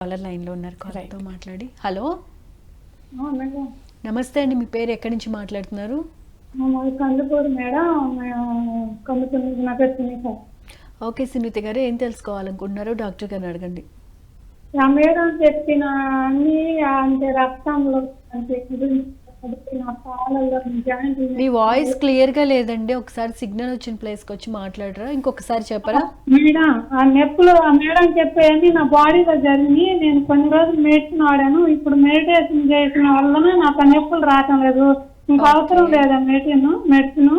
Caller లైన్లో ఉన్నారు. కాలర్తో మాట్లాడి. హలో. నమస్తే అండి. మీ పేరు ఎక్కడి నుంచి మాట్లాడుతున్నారు? కందుకూరు మేడం. మేము ఓకే సునీత గారు ఏం తెలుసుకోవాలనుకుంటున్నారో డాక్టర్ గారిని అడగండి. ఆ మేడం చెప్పిన అన్ని అంటే రక్తంలో గురించి మీ వాయిస్ క్లియర్గా లేదండి. ఒకసారి సిగ్నల్ వచ్చిన ప్లేస్కి వచ్చి మాట్లాడరా? ఇంకొకసారి చెప్పరా? మేడం ఆ నొప్పులు ఆ మేడం చెప్పేది నా బాడీలో జరిగి నేను కొన్ని రోజులు మెడిసిన్ వాడాను. ఇప్పుడు మెడిటేషన్ చేసిన వలన నాకు ఆ నొప్పులు రావటం లేదు. ఇంకా అవసరం లేదా మెడిసిన్ మెడిసిన్.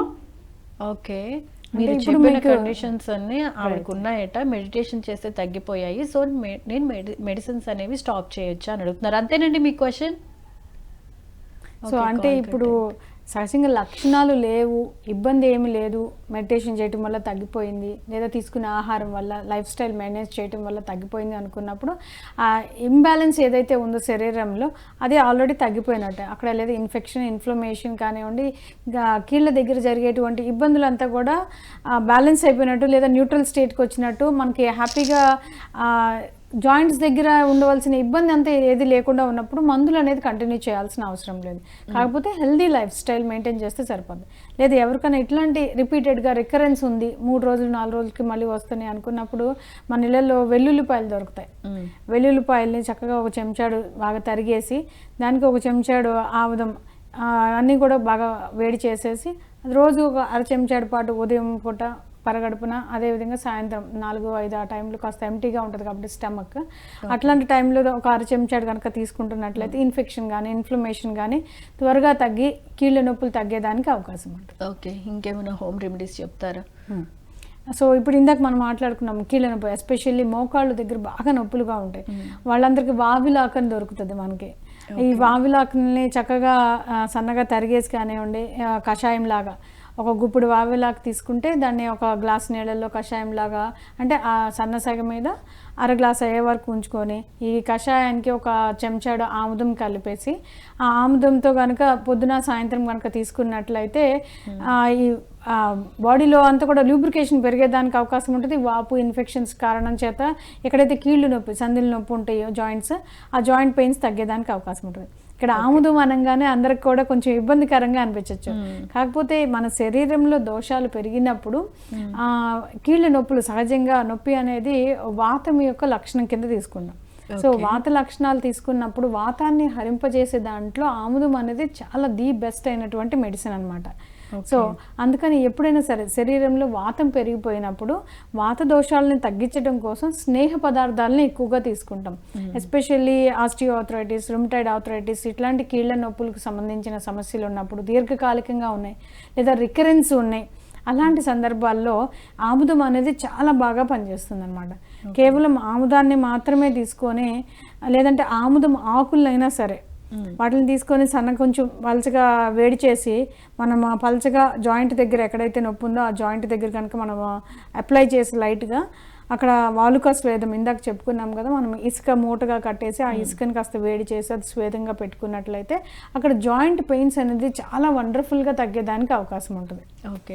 ఓకే. మీరు ఇప్పుడు చెప్పిన కండిషన్స్ అన్ని ఆవిడకు ఉన్నాయట మెడిటేషన్ చేస్తే తగ్గిపోయాయి. సో నేను మెడి మెడిసిన్స్ అనేవి స్టాప్ చేయొచ్చా అని అడుగుతున్నారు. అంతేనండి మీ క్వశ్చన్? సో అంటే ఇప్పుడు సహజంగా లక్షణాలు లేవు ఇబ్బంది ఏమి లేదు మెడిటేషన్ చేయటం వల్ల తగ్గిపోయింది లేదా తీసుకునే ఆహారం వల్ల లైఫ్ స్టైల్ మేనేజ్ చేయటం వల్ల తగ్గిపోయింది అనుకున్నప్పుడు ఆ ఇంబ్యాలెన్స్ ఏదైతే ఉందో శరీరంలో అది ఆల్రెడీ తగ్గిపోయినట్టే. అక్కడ లేదా ఇన్ఫెక్షన్ ఇన్ఫ్లమేషన్ కానివ్వండి ఇంకా కీళ్ళ దగ్గర జరిగేటువంటి ఇబ్బందులంతా కూడా బ్యాలెన్స్ అయిపోయినట్టు లేదా న్యూట్రల్ స్టేట్కి వచ్చినట్టు మనకి హ్యాపీగా జాయింట్స్ దగ్గర ఉండవలసిన ఇబ్బంది అంతా ఏది లేకుండా ఉన్నప్పుడు మందులు అనేది కంటిన్యూ చేయాల్సిన అవసరం లేదు. కాకపోతే హెల్దీ లైఫ్ స్టైల్ మెయింటైన్ చేస్తే సరిపోద్ది. లేదు ఎవరికైనా ఇట్లాంటి రిపీటెడ్గా రికరెన్స్ ఉంది మూడు రోజులు నాలుగు రోజులకి మళ్ళీ వస్తున్నాయి అనుకున్నప్పుడు మన ఇళ్ళల్లో వెల్లుల్లిపాయలు దొరుకుతాయి. వెల్లుల్లిపాయల్ని చక్కగా ఒక చెంచాడు బాగా తరిగేసి దానికి ఒక చెంచాడు ఆముదం అన్నీ కూడా బాగా వేడి చేసేసి రోజు ఒక అర చెంచాడు పాటు ఉదయం పూట పరగడుపున అదేవిధంగా సాయంత్రం నాలుగు ఐదు ఆ టైంలో కాస్త ఎంటీగా ఉంటుంది కాబట్టి స్టమక్ అట్లాంటి టైంలో ఒక అర చెంచాడు కనుక తీసుకుంటున్నట్లయితే ఇన్ఫెక్షన్ కానీ ఇన్ఫ్లమేషన్ కానీ త్వరగా తగ్గి కీళ్ళ నొప్పులు తగ్గేదానికి అవకాశం ఉంటుంది. ఓకే ఇంకేమైనా హోమ్ రెమెడీస్ చెప్తారా? సో ఇప్పుడు ఇందాక మనం మాట్లాడుకున్నాం కీళ్ళ నొప్పి ఎస్పెషల్లీ మోకాళ్ళు దగ్గర బాగా నొప్పులుగా ఉంటాయి. వాళ్ళందరికీ వావిలాకని దొరుకుతుంది మనకి. ఈ వావిలాకని చక్కగా సన్నగా తరిగేసి కానివ్వండి కషాయం లాగా ఒక గుప్పుడు వావిలాకు తీసుకుంటే దాన్ని ఒక గ్లాస్ నీళ్ళల్లో కషాయం లాగా అంటే ఆ సన్న సగ మీద అర గ్లాస్ అయ్యే వరకు ఉంచుకొని ఈ కషాయానికి ఒక చెంచాడు ఆముదం కలిపేసి ఆ ఆముదంతో కనుక పొద్దున సాయంత్రం కనుక తీసుకున్నట్లయితే ఆ, ఈ బాడీలో అంతా కూడా లూబ్రికేషన్ పెరిగేదానికి అవకాశం ఉంటుంది. వాపు ఇన్ఫెక్షన్స్ కారణం చేత ఎక్కడైతే కీళ్ళు నొప్పి సందులు నొప్పి ఉంటాయో జాయింట్స్ ఆ జాయింట్ పెయిన్స్ తగ్గేదానికి అవకాశం ఉంటుంది. ఇక్కడ ఆముదం అనగానే అందరికి కూడా కొంచెం ఇబ్బందికరంగా అనిపించవచ్చు కాకపోతే మన శరీరంలో దోషాలు పెరిగినప్పుడు ఆ, కీళ్ళ నొప్పులు సహజంగా నొప్పి అనేది వాతం యొక్క లక్షణం కింద తీసుకుందాం. సో వాత లక్షణాలు తీసుకున్నప్పుడు వాతాన్ని హరింపజేసే దాంట్లో ఆముదం అనేది చాలా ది బెస్ట్ అయినటువంటి మెడిసిన్ అన్నమాట. సో అందుకని ఎప్పుడైనా సరే శరీరంలో వాతం పెరిగిపోయినప్పుడు వాత దోషాలని తగ్గించడం కోసం స్నేహ పదార్థాలని ఎక్కువగా తీసుకుంటాం. ఎస్పెషల్లీ ఆస్టియోఆథరైటిస్ రుమటైడ్ ఆథరైటిస్ ఇట్లాంటి కీళ్ళ నొప్పులకు సంబంధించిన సమస్యలు ఉన్నప్పుడు దీర్ఘకాలికంగా ఉన్నాయి లేదా రికరెన్స్ ఉన్నాయి. అలాంటి సందర్భాల్లో ఆముదం అనేది చాలా బాగా పనిచేస్తుంది అనమాట కేవలం ఆముదాన్ని మాత్రమే తీసుకొని లేదంటే ఆముదం ఆకులైనా సరే వాటిని తీసుకొని సన్న కొంచెం పలచగా వేడి చేసి మనం పలచగా జాయింట్ దగ్గర ఎక్కడైతే నొప్పి ఉందో ఆ జాయింట్ దగ్గర కనుక మనం అప్లై చేసి లైట్గా అక్కడ వాలుక స్వేదం ఇందాక చెప్పుకున్నాం కదా మనం ఇసుక మూటగా కట్టేసి ఆ ఇసుకని కాస్త వేడి చేసి అది స్వేదంగా పెట్టుకున్నట్లయితే అక్కడ జాయింట్ పెయిన్స్ అనేది చాలా వండర్ఫుల్గా తగ్గేదానికి అవకాశం ఉంటుంది. ఓకే.